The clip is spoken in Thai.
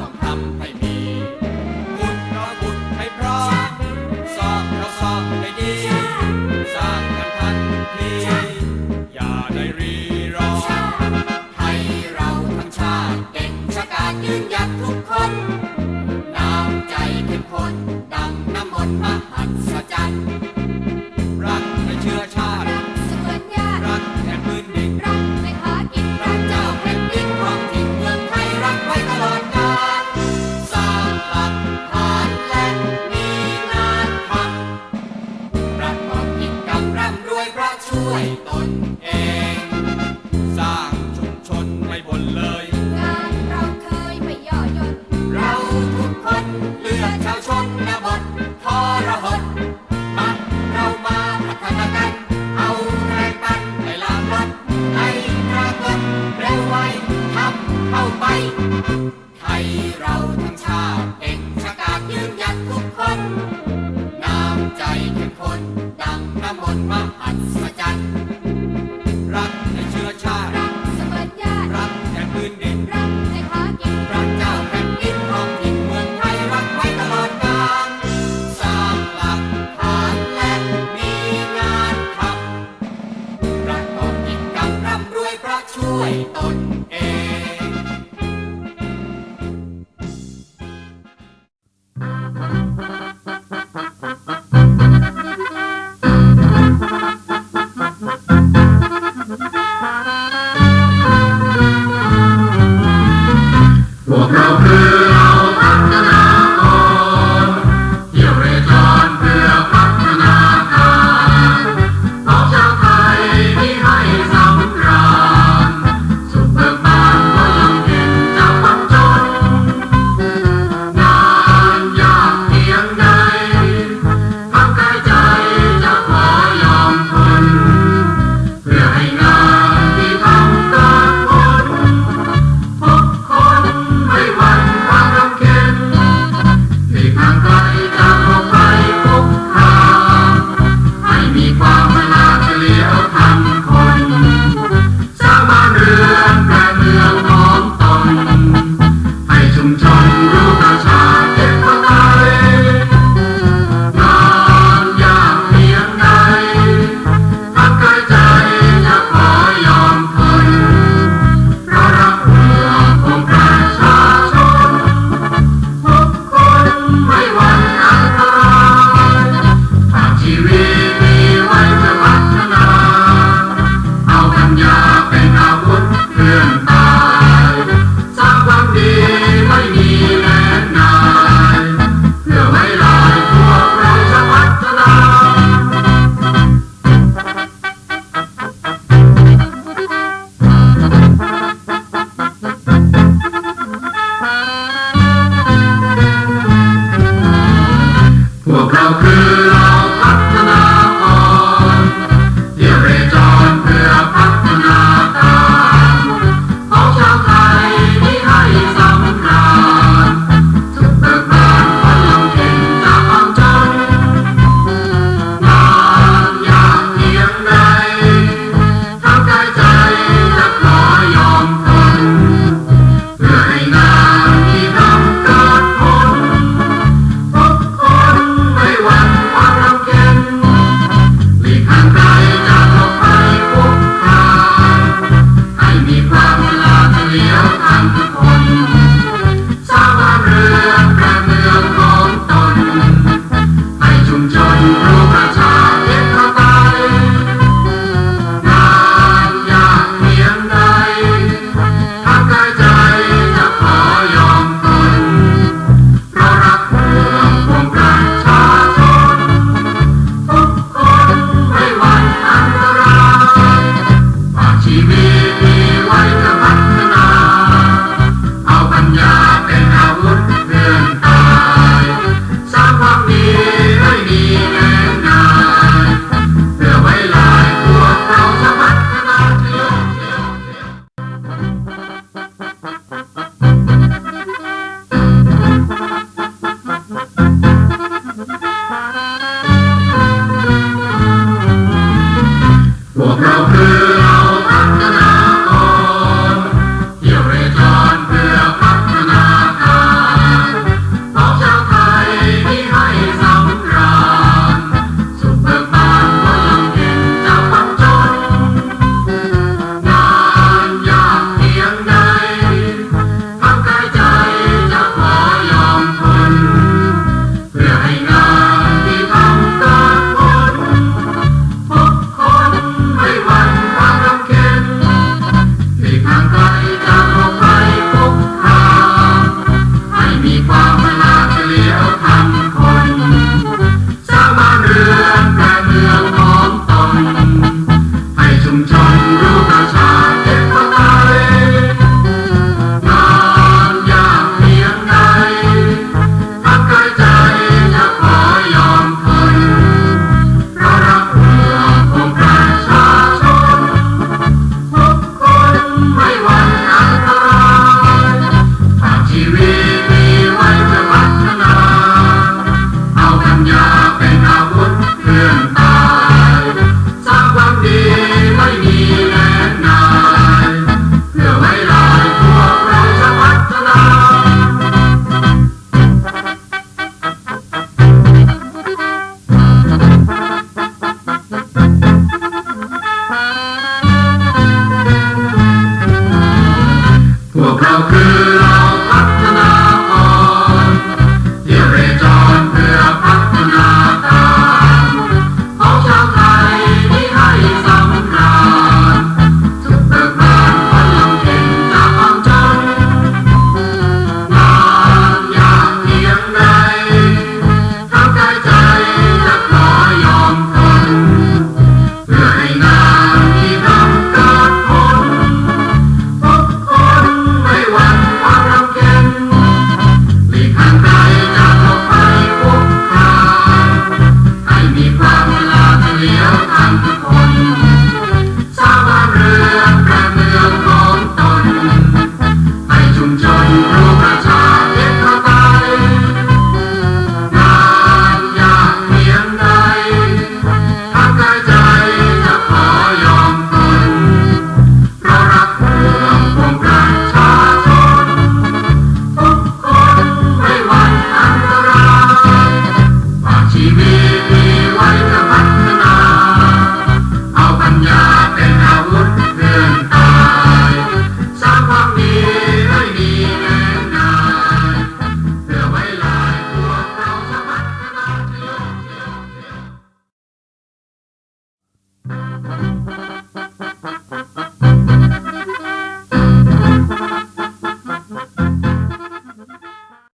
ต้องทำให้มีขุดเพราะขุดให้พร้อมสอบเพราะสอบให้ดี สร้างกันทันทีอย่าได้รีรอให้เราทั้งชาติเก่งชะกาจยืนหยัดทุกคน ช่วยตนเอง สร้างชุมชนไม่บนเลย งานเราเคยไม่ย่อหย่อนเราทุกคนเลือกชาวชนบททรหดมาเรามาพัฒนากัน เอาแรงปันไปล้างรถให้ปรากฏเร็วไวทำเข้าไป